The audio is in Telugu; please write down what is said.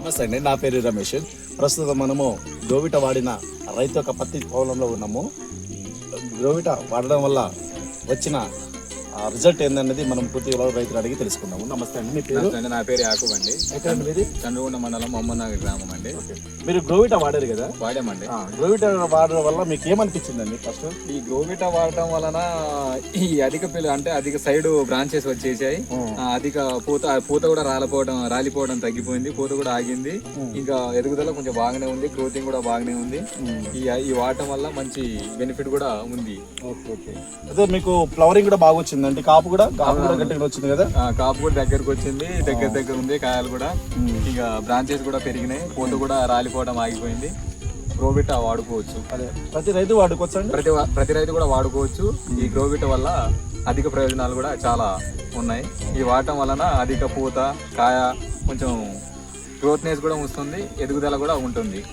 నమస్తే అండి నా పేరు రమేష్. ప్రస్తుతం మనము గోవిట వాడిన రైతు యొక్క పత్తి పొలంలో ఉన్నాము. గోవిట వాడడం వల్ల వచ్చిన ఆ రిజల్ట్ ఏందన్నది మనం పూర్తిగా రైతులు అడిగి తెలుసుకుందాము. నమస్తే అండి మీ పేరు? అండి, నా పేరు యాకూబ్ అండి. ఎక్కడండి మీది? చంద్రగొండ మండలం మమ్మనగర్ గ్రామం అండి. మీరు గ్రోవిట వాడారు కదా? వాడామండి. ఆ, గ్రోవిట వాడడం వల్ల మీకు ఏమనిపించిందండి ఫస్ట్ ఈ గ్రోవిటా వాడటం వలన ఈ అధిక పిల్ల అంటే అధిక సైడ్ బ్రాంచెస్ వచ్చేసాయి. అధిక పూత పూత కూడా రాలిపోవడం రాలిపోవడం తగ్గిపోయింది పూత కూడా ఆగింది. ఇంకా ఎదుగుదల కొంచెం బాగానే ఉంది గ్రోతింగ్ కూడా బాగానే ఉంది. ఈ ఈ వాడటం వల్ల మంచి బెనిఫిట్ కూడా ఉంది. Okay okay. అదే మీకు ఫ్లవరింగ్ కూడా బాగా వచ్చిందండి కాపు కూడా కాపు కూడా గట్టిగా వచ్చింది కదా? కాపు కూడా దగ్గరకు వచ్చింది దగ్గర దగ్గర ఉంది కాయలు కూడా. ఇక బ్రాంచెస్ కూడా పెరిగినాయి పూత కూడా రాలిపోవడం ఆగిపోయింది. గ్రోవిటా వాడుకోవచ్చు. అదే. ప్రతి రైతు వాడుకోవచ్చండి ప్రతి వా- ప్రతి రైతు కూడా వాడుకోవచ్చు. ఈ గ్రోవిట వల్ల అధిక ప్రయోజనాలు కూడా చాలా ఉన్నాయి. ఈ వాడటం వలన అధిక పూత కాయ కొంచెం గ్రోత్నెస్ కూడా వస్తుంది ఎదుగుదల కూడా ఉంటుంది.